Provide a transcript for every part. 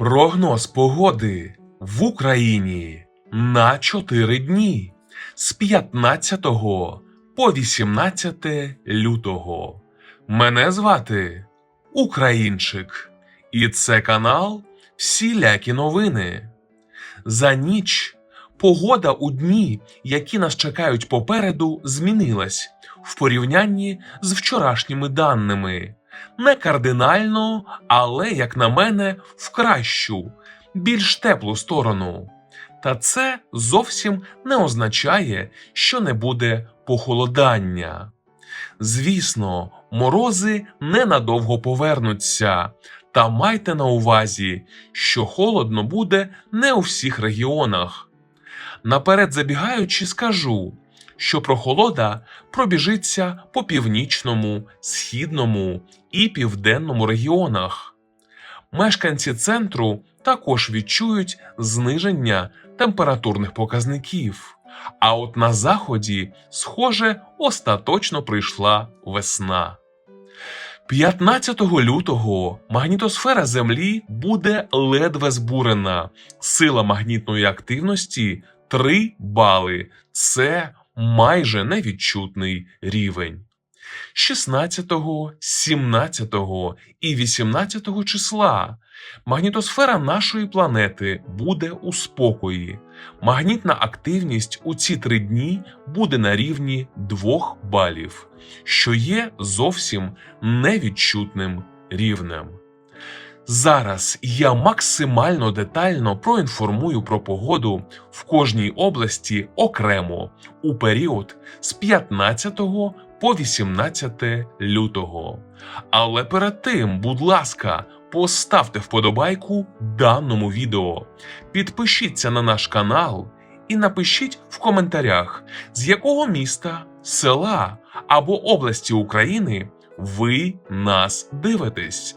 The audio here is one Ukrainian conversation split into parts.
Прогноз погоди в Україні на 4 дні з 15 по 18 лютого. Мене звати Українчик, і це канал Всілякі новини. За ніч погода у дні, які нас чекають попереду, змінилась в порівнянні з вчорашніми даними. Не кардинально, але, як на мене, в кращу, більш теплу сторону. Та це зовсім не означає, що не буде похолодання. Звісно, морози ненадовго повернуться, та майте на увазі, що холодно буде не у всіх регіонах. Наперед забігаючи, скажу, що прохолода пробіжиться по північному, східному і південному регіонах. Мешканці центру також відчують зниження температурних показників. А от на заході, схоже, остаточно прийшла весна. 15 лютого магнітосфера Землі буде ледве збурена. Сила магнітної активності 3 бали. Це майже невідчутний рівень. 16, 17 і 18 числа магнітосфера нашої планети буде у спокої. Магнітна активність у ці три дні буде на рівні 2 балів, що є зовсім невідчутним рівнем. Зараз я максимально детально проінформую про погоду в кожній області окремо у період з 15 по 18 лютого. Але перед тим, будь ласка, поставте вподобайку даному відео, підпишіться на наш канал і напишіть в коментарях, з якого міста, села або області України ви нас дивитесь.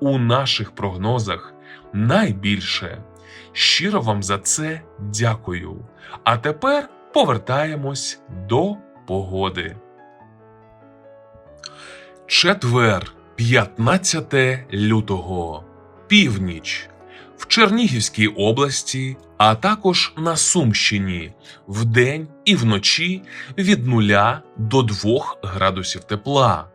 у наших прогнозах найбільше. Щиро вам за це дякую. А тепер повертаємось до погоди. Четвер, 15 лютого, північ. В Чернігівській області, а також на Сумщині вдень і вночі від 0 до 2 градусів тепла.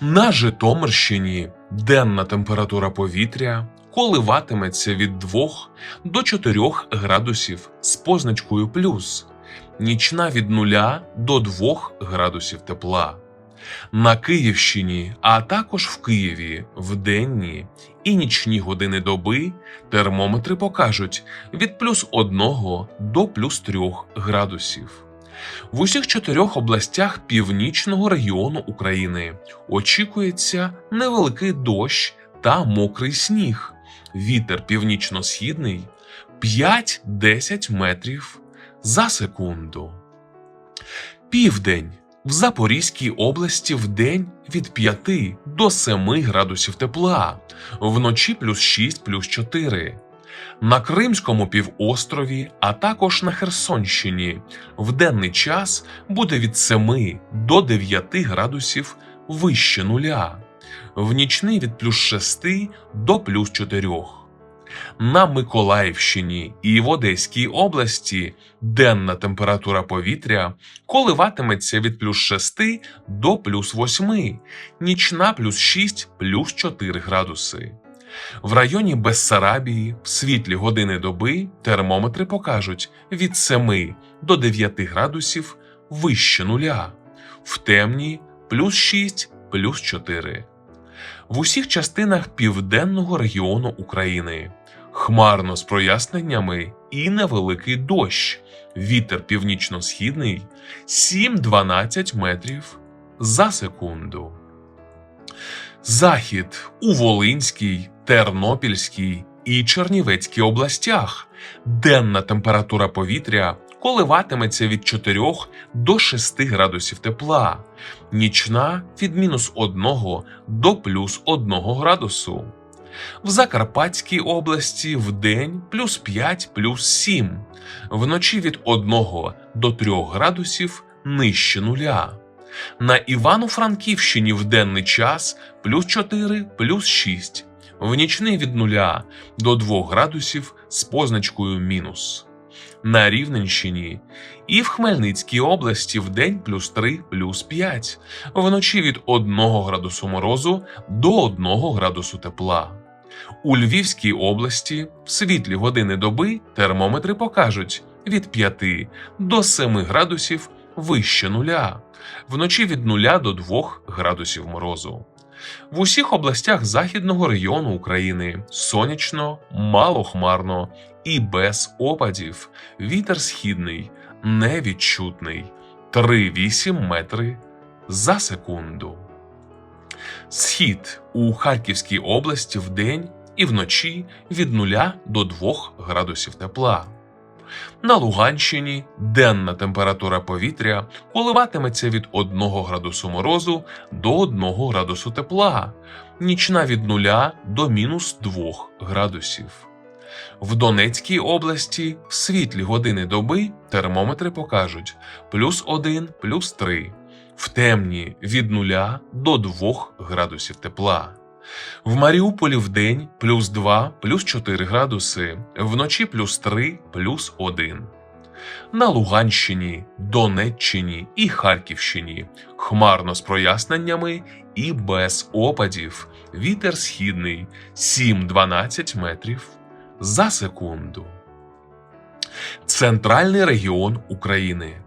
На Житомирщині денна температура повітря коливатиметься від 2 до 4 градусів з позначкою плюс, нічна від 0 до 2 градусів тепла. На Київщині, а також в Києві в денні і нічні години доби термометри покажуть від плюс 1 до плюс 3 градусів. В усіх чотирьох областях північного регіону України очікується невеликий дощ та мокрий сніг. Вітер північно-східний 5-10 метрів за секунду. Південь в Запорізькій області в день від 5 до 7 градусів тепла, вночі плюс 6 плюс 4. На Кримському півострові, а також на Херсонщині в денний час буде від 7 до 9 градусів вище нуля, в нічний від плюс 6 до плюс 4. На Миколаївщині і в Одеській області денна температура повітря коливатиметься від плюс 6 до плюс 8, нічна плюс 6 плюс 4 градуси. В районі Бессарабії в світлі години доби термометри покажуть від 7 до 9 градусів вище нуля, в темні плюс 6 плюс 4. В усіх частинах південного регіону України хмарно з проясненнями і невеликий дощ. Вітер північно-східний 7-12 метрів за секунду. Захід у Волинській, Тернопільській і Чернівецькій областях. Денна температура повітря коливатиметься від 4 до 6 градусів тепла, нічна від мінус 1 до плюс 1 градусу. В Закарпатській області в день плюс 5 плюс 7, вночі від 1 до 3 градусів нижче нуля. На Івано-Франківщині в денний час плюс 4 плюс 6, в нічний від 0 до 2 градусів з позначкою мінус. На Рівненщині і в Хмельницькій області в день плюс 3 плюс 5, вночі від 1 градусу морозу до 1 градусу тепла. У Львівській області в світлі години доби термометри покажуть від 5 до 7 градусів вище нуля, вночі від 0 до 2 градусів морозу. В усіх областях західного регіону України сонячно, малохмарно і без опадів. Вітер східний, невідчутний 3,8 метри за секунду. Схід у Харківській області вдень і вночі від 0 до 2 градусів тепла. На Луганщині денна температура повітря коливатиметься від 1 градусу морозу до 1 градусу тепла, нічна від 0 до мінус 2 градусів. В Донецькій області в світлі години доби термометри покажуть плюс 1, плюс 3, в темні від 0 до 2 градусів тепла. В Маріуполі в день плюс 2, плюс 4 градуси, вночі плюс 3, плюс 1. На Луганщині, Донеччині і Харківщині хмарно з проясненнями і без опадів. Вітер східний 7-12 метрів за секунду. Центральний регіон України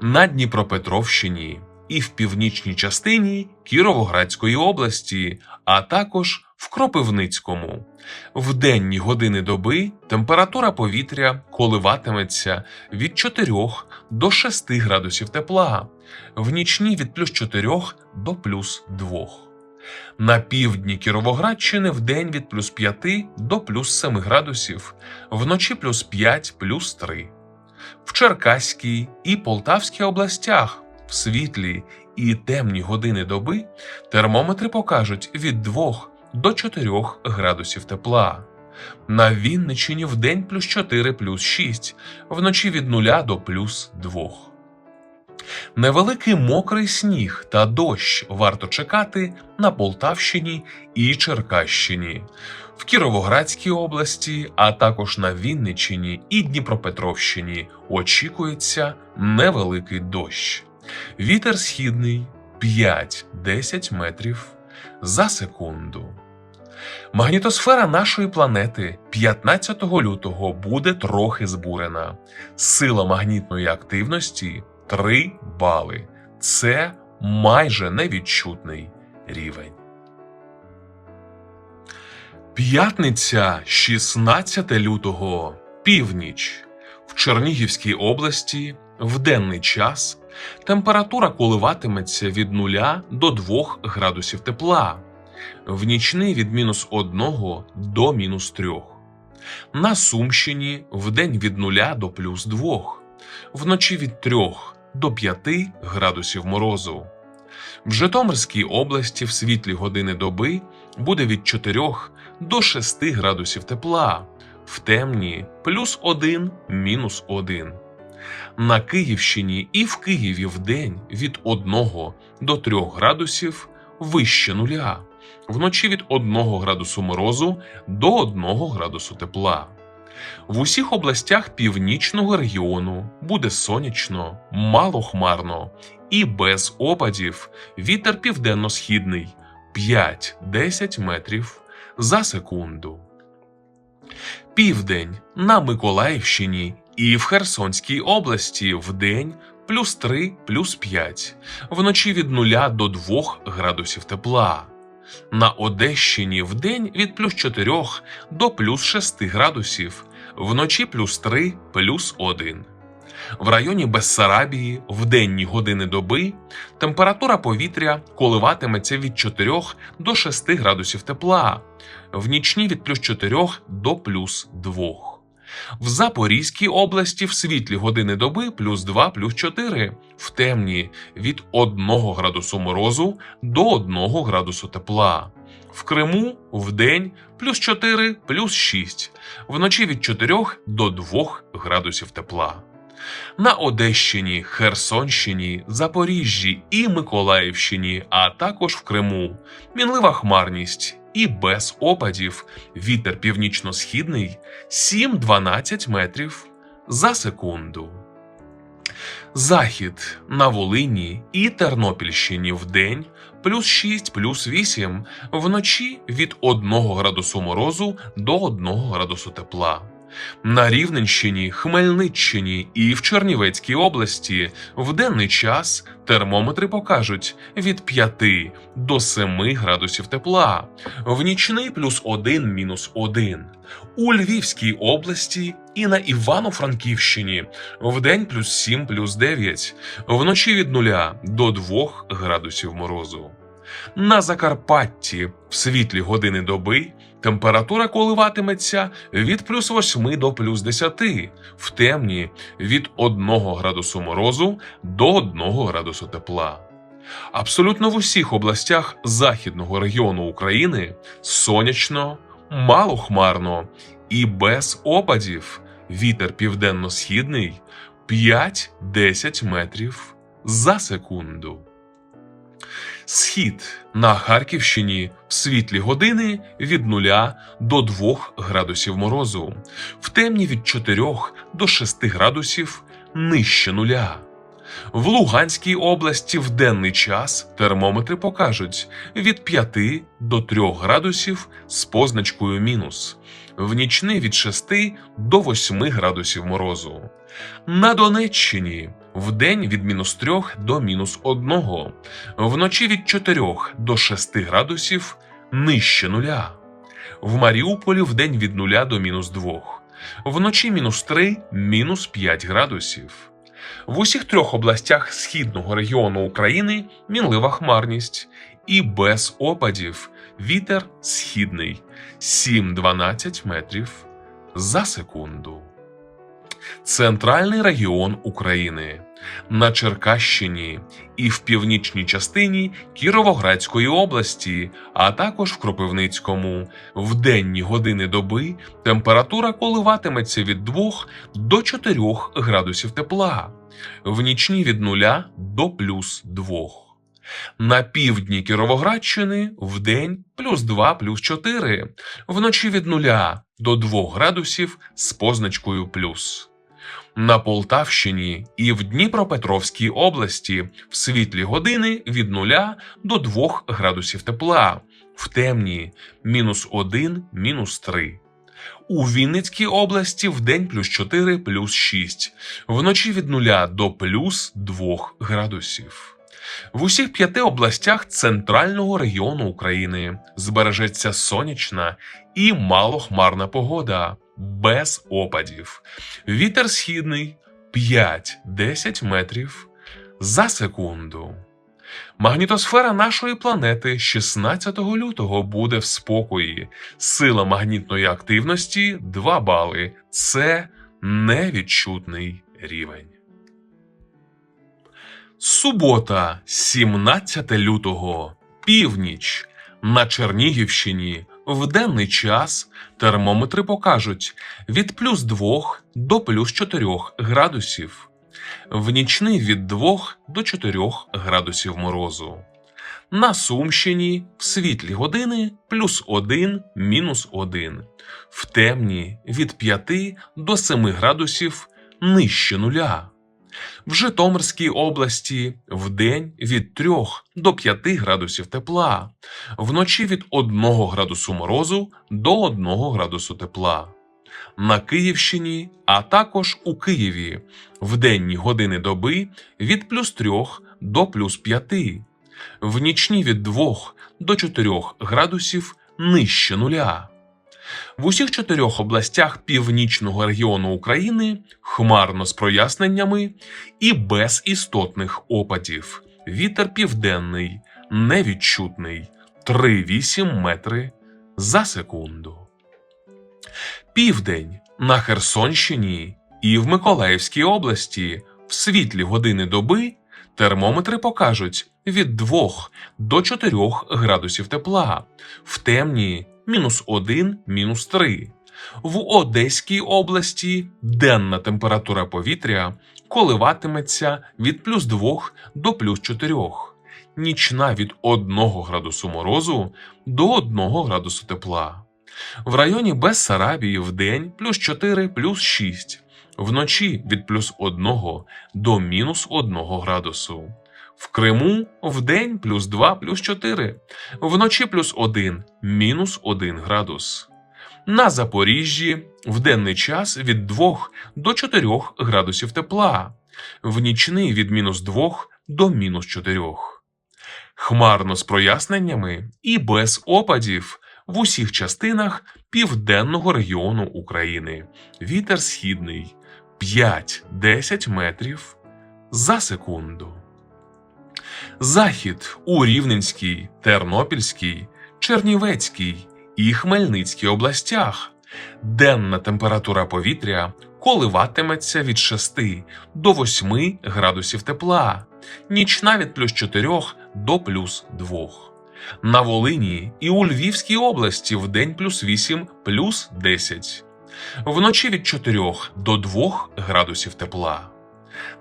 на Дніпропетровщині і в північній частині Кіровоградської області, а також в Кропивницькому. В денні години доби температура повітря коливатиметься від 4 до 6 градусів тепла, в нічні від плюс 4 до плюс 2. На півдні Кіровоградщини в день від плюс 5 до плюс 7 градусів, вночі плюс 5 плюс 3. В Черкаській і Полтавській областях в світлі і темні години доби термометри покажуть від 2 до 4 градусів тепла. На Вінничині в день плюс 4 плюс 6, вночі від 0 до плюс 2. Невеликий мокрий сніг та дощ варто чекати на Полтавщині і Черкащині, в Кіровоградській області, а також на Вінниччині і Дніпропетровщині очікується невеликий дощ. Вітер східний 5-10 метрів за секунду. Магнітосфера нашої планети 15 лютого буде трохи збурена. Сила магнітної активності 3 бали. Це майже невідчутний рівень. П'ятниця 16 лютого. Північ. В Чернігівській області в денний час температура коливатиметься від 0 до 2 градусів тепла, в нічний від мінус 1 до мінус 3. На Сумщині в день від 0 до плюс 2, вночі від 3 до 5 градусів морозу. В Житомирській області в світлі години доби буде від 4 до 6 градусів тепла, в темні плюс 1 мінус 1. На Київщині і в Києві в день від 1 до 3 градусів вище нуля, вночі від 1 градусу морозу до 1 градусу тепла. В усіх областях північного регіону буде сонячно, малохмарно і без опадів вітер південно-східний 5-10 метрів за секунду. Південь на Миколаївщині і в Херсонській області в день плюс 3 плюс 5, вночі від 0 до 2 градусів тепла. На Одещині в день від плюс 4 до плюс 6 градусів, вночі плюс 3 плюс 1. В районі Бессарабії в денні години доби температура повітря коливатиметься від 4 до 6 градусів тепла, в нічні від плюс 4 до плюс 2. В Запорізькій області в світлі години доби плюс 2 плюс 4, в темні від 1 градусу морозу до 1 градусу тепла. В Криму в день плюс 4 плюс 6, вночі від 4 до 2 градусів тепла. На Одещині, Херсонщині, Запоріжжі і Миколаївщині, а також в Криму мінлива хмарність і без опадів. Вітер північно-східний 7-12 метрів за секунду. Захід на Волині і Тернопільщині в день плюс 6 плюс 8, вночі від 1 градусу морозу до 1 градусу тепла. На Рівненщині, Хмельниччині і в Чернівецькій області в денний час термометри покажуть від 5 до 7 градусів тепла, в нічний плюс 1 мінус 1. У Львівській області і на Івано-Франківщині в день плюс 7 плюс 9, вночі від 0 до 2 градусів морозу. На Закарпатті в світлі години доби температура коливатиметься від плюс 8 до плюс 10, в темні від 1 градусу морозу до 1 градусу тепла. Абсолютно в усіх областях західного регіону України сонячно, малохмарно і без опадів. Вітер південно-східний 5-10 метрів за секунду. Схід на Харківщині в світлі години від 0 до 2 градусів морозу, в темні від 4 до 6 градусів нижче нуля. В Луганській області в денний час термометри покажуть від 5 до 3 градусів з позначкою мінус, в нічний від 6 до 8 градусів морозу. На Донеччині в день від мінус 3 до мінус 1, вночі від 4 до 6 градусів нижче нуля. В Маріуполі в день від 0 до мінус 2, вночі мінус 3, мінус 5 градусів. В усіх трьох областях східного регіону України мінлива хмарність і без опадів вітер східний 7-12 метрів за секунду. Центральний регіон України на Черкащині і в північній частині Кіровоградської області, а також в Кропивницькому. В денні години доби температура коливатиметься від 2 до 4 градусів тепла, в нічні від 0 до плюс 2. На півдні Кіровоградщини в день плюс 2 плюс 4, вночі від 0 до 2 градусів з позначкою плюс. На Полтавщині і в Дніпропетровській області в світлі години від 0 до 2 градусів тепла, в темні мінус 1, мінус 3. У Вінницькій області в день плюс 4, плюс 6, вночі від 0 до плюс 2 градусів. В усіх п'яти областях центрального регіону України збережеться сонячна і малохмарна погода без опадів. Вітер східний 5-10 метрів за секунду. Магнітосфера нашої планети 16 лютого буде в спокої. Сила магнітної активності 2 бали. Це невідчутний рівень. Субота, 17 лютого, північ. На Чернігівщині в денний час термометри покажуть від плюс 2 до плюс 4 градусів, в нічний від 2 до 4 градусів морозу. На Сумщині в світлі години плюс 1 мінус 1, в темні від 5 до 7 градусів нижче нуля. В Житомирській області вдень від 3 до 5 градусів тепла, вночі від 1 градусу морозу до 1 градусу тепла. На Київщині, а також у Києві в денні години доби від плюс 3 до плюс 5, в нічні від 2 до 4 градусів нижче нуля. В усіх чотирьох областях північного регіону України хмарно з проясненнями і без істотних опадів. Вітер південний, невідчутний 3,8 метри за секунду. Південь на Херсонщині і в Миколаївській області в світлі години доби термометри покажуть від 2 до 4 градусів тепла, в темні мінус 1, мінус 3. В Одеській області денна температура повітря коливатиметься від плюс 2 до плюс 4, нічна від 1 градусу морозу до 1 градусу тепла. В районі Бессарабії в день плюс 4 плюс 6, вночі від плюс 1 до мінус 1 градусу. В Криму в день плюс 2 плюс 4, вночі плюс 1 мінус 1 градус. На Запоріжжі в денний час від 2 до 4 градусів тепла, в нічний від мінус 2 до мінус 4. Хмарно з проясненнями і без опадів в усіх частинах південного регіону України. Вітер східний 5-10 метрів за секунду. Захід у Рівненській, Тернопільській, Чернівецькій і Хмельницькій областях. Денна температура повітря коливатиметься від 6 до 8 градусів тепла, нічна від плюс 4 до плюс 2. На Волині і у Львівській області в день плюс 8 плюс 10. Вночі від 4 до 2 градусів тепла.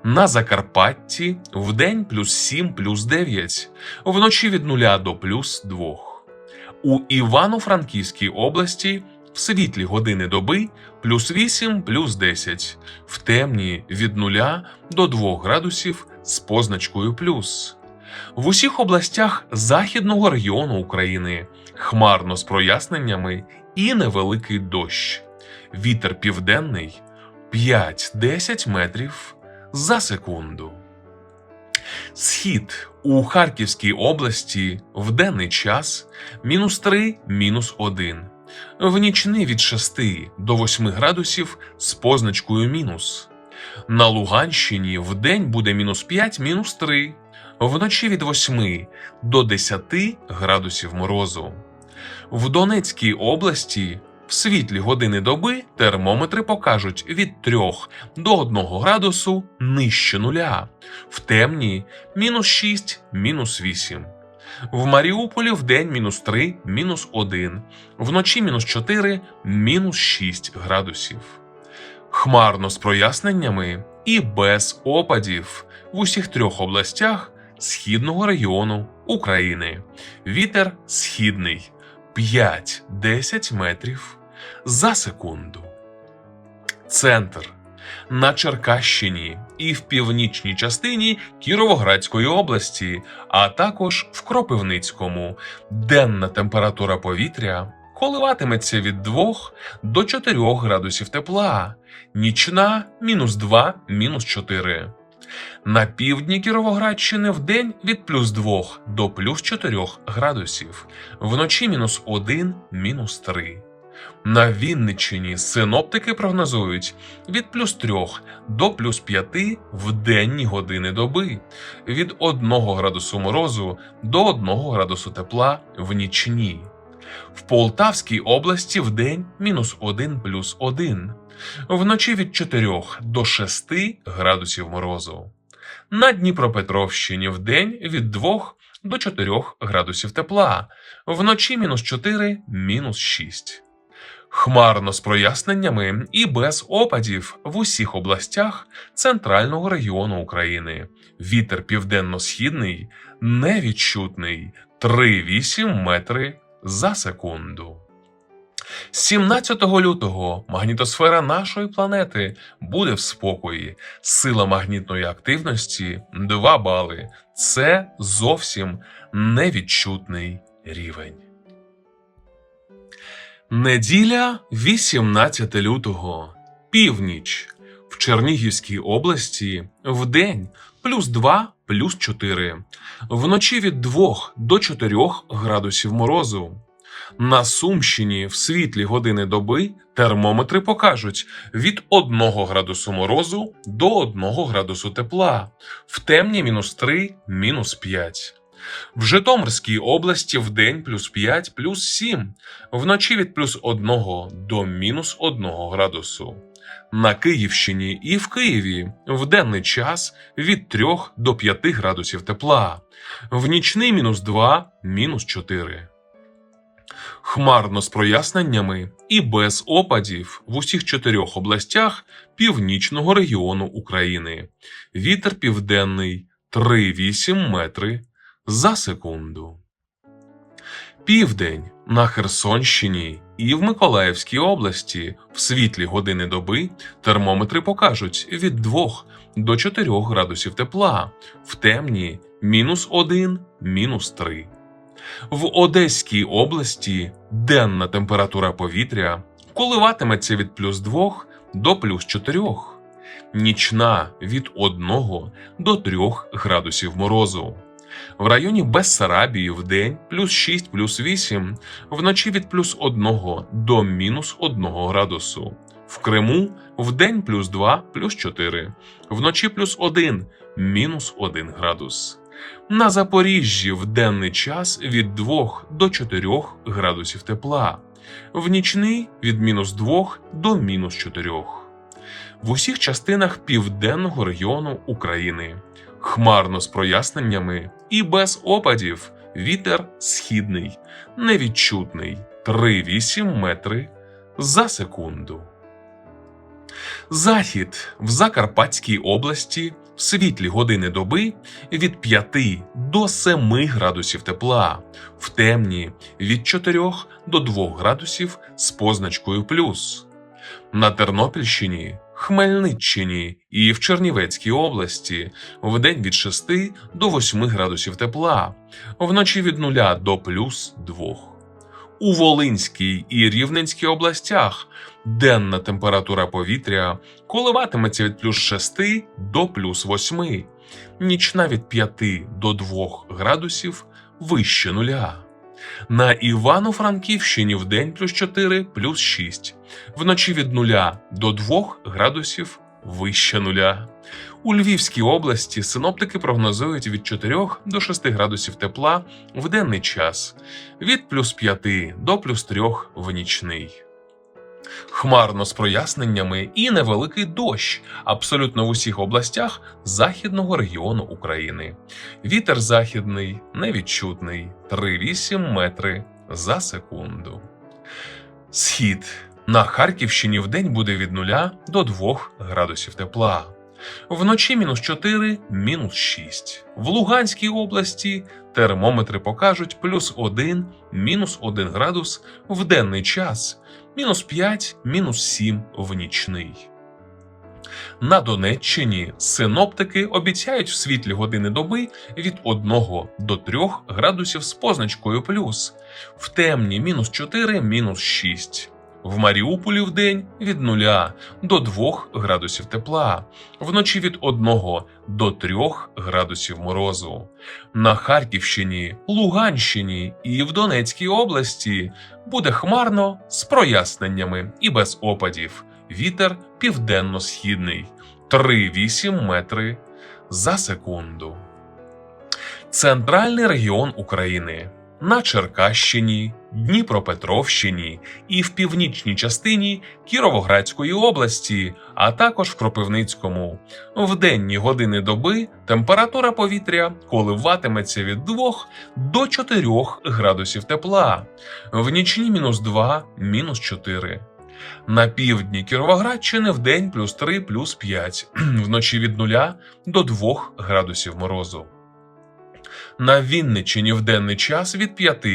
На Закарпатті в день плюс 7 плюс 9, вночі від 0 до плюс 2. У Івано-Франківській області в світлі години доби плюс 8 плюс 10, в темні від 0 до 2 градусів з позначкою плюс. В усіх областях західного регіону України хмарно з проясненнями і невеликий дощ. Вітер південний 5-10 метрів за секунду. Схід у Харківській області в денний час мінус 3, мінус 1. В нічний від 6 до 8 градусів з позначкою мінус. На Луганщині в день буде мінус 5, мінус 3. Вночі від 8 до 10 градусів морозу. В Донецькій області в світлі години доби термометри покажуть від 3 до 1 градусу нижче нуля, в темні мінус 6, мінус 8. В Маріуполі в день мінус 3, мінус 1, вночі мінус 4, мінус 6 градусів. Хмарно з проясненнями і без опадів в усіх трьох областях східного регіону України. Вітер східний 5-10 метрів за секунду. Центр на Черкащині і в північній частині Кіровоградської області, а також в Кропивницькому. Денна температура повітря коливатиметься від 2 до 4 градусів тепла, нічна мінус 2, мінус 4. На півдні Кіровоградщини в день від плюс 2 до плюс 4 градусів, вночі мінус 1, мінус 3. На Вінниччині синоптики прогнозують від плюс 3 до плюс 5 в денні години доби, від 1 градусу морозу до 1 градусу тепла в нічні. В Полтавській області в день мінус 1 плюс 1, вночі від 4 до 6 градусів морозу. На Дніпропетровщині в день від 2 до 4 градусів тепла, вночі мінус 4, мінус 6. Хмарно з проясненнями і без опадів в усіх областях центрального регіону України. Вітер південно-східний невідчутний 3,8 метри за секунду. 17 лютого магнітосфера нашої планети буде в спокої. Сила магнітної активності 2 бали. Це зовсім невідчутний рівень. Неділя 18 лютого. Північ. В Чернігівській області вдень плюс 2 плюс 4. Вночі від 2 до 4 градусів морозу. На Сумщині в світлі години доби термометри покажуть від 1 градусу морозу до 1 градусу тепла, в темні мінус 3, мінус 5. В Житомирській області вдень плюс 5 плюс 7, вночі від плюс 1 до мінус 1 градусу. На Київщині і в Києві в денний час від 3 до 5 градусів тепла, в нічний мінус 2, мінус 4. Хмарно з проясненнями і без опадів в усіх чотирьох областях північного регіону України. Вітер південний 3,8 метри за секунду. Південь на Херсонщині і в Миколаївській області в світлі години доби термометри покажуть від 2 до 4 градусів тепла, в темні мінус 1, мінус 3. В Одеській області денна температура повітря коливатиметься від плюс 2 до плюс 4, нічна від 1 до 3 градусів морозу. В районі Бессарабії в день плюс 6 плюс 8, вночі від плюс 1 до мінус 1 градусу. В Криму в день плюс 2 плюс 4, вночі плюс 1 мінус 1 градус. На Запоріжжі в денний час від 2 до 4 градусів тепла, в нічний від мінус 2 до мінус 4. В усіх частинах південного регіону України хмарно з проясненнями і без опадів вітер східний, невідчутний 3,8 метри за секунду. Захід в Закарпатській області в світлі години доби від 5 до 7 градусів тепла, в темні від 4 до 2 градусів з позначкою плюс. На Тернопільщині, Хмельниччині і в Чернівецькій області вдень від 6 до 8 градусів тепла, вночі від 0 до плюс 2. У Волинській і Рівненській областях денна температура повітря коливатиметься від плюс 6 до плюс 8, нічна від 5 до 2 градусів вище нуля. На Івано-Франківщині в день плюс 4 плюс 6, вночі від 0 до 2 градусів вище нуля. У Львівській області синоптики прогнозують від 4 до 6 градусів тепла в денний час, від плюс 5 до плюс 3 в нічний. Хмарно з проясненнями і невеликий дощ абсолютно в усіх областях західного регіону України. Вітер західний невідчутний 3,8 метри за секунду. Схід на Харківщині вдень буде від 0 до 2 градусів тепла. Вночі мінус 4, мінус 6. В Луганській області термометри покажуть плюс 1, мінус 1 градус в денний час, мінус 5, мінус 7 в нічний. На Донеччині синоптики обіцяють в світлі години доби від 1 до 3 градусів з позначкою плюс, в темні мінус 4, мінус 6. В Маріуполі в день від 0 до 2 градусів тепла, вночі від 1 до 3 градусів морозу. На Харківщині, Луганщині і в Донецькій області буде хмарно з проясненнями і без опадів. Вітер південно-східний 3,8 метри за секунду. Центральний регіон України на Черкащині, Дніпропетровщині і в північній частині Кіровоградської області, а також в Кропивницькому. В денні години доби температура повітря коливатиметься від 2 до 4 градусів тепла, в нічні мінус 2, мінус 4. На півдні Кіровоградщини в день плюс 3, плюс 5, вночі від 0 до 2 градусів морозу. На Вінниччині в денний час від 5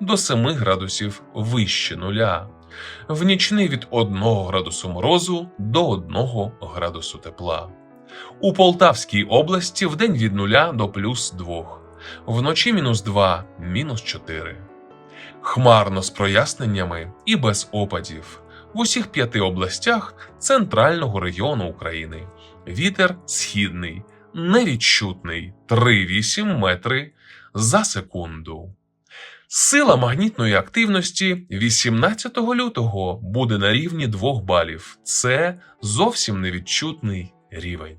до 7 градусів вище нуля, в нічний від 1 градусу морозу до 1 градусу тепла. У Полтавській області в день від 0 до плюс 2, вночі мінус 2, мінус 4. Хмарно з проясненнями і без опадів. В усіх п'яти областях центрального регіону України. Вітер східний, невідчутний 3,8 метри за секунду. Сила магнітної активності 18 лютого буде на рівні 2 балів. Це зовсім невідчутний рівень.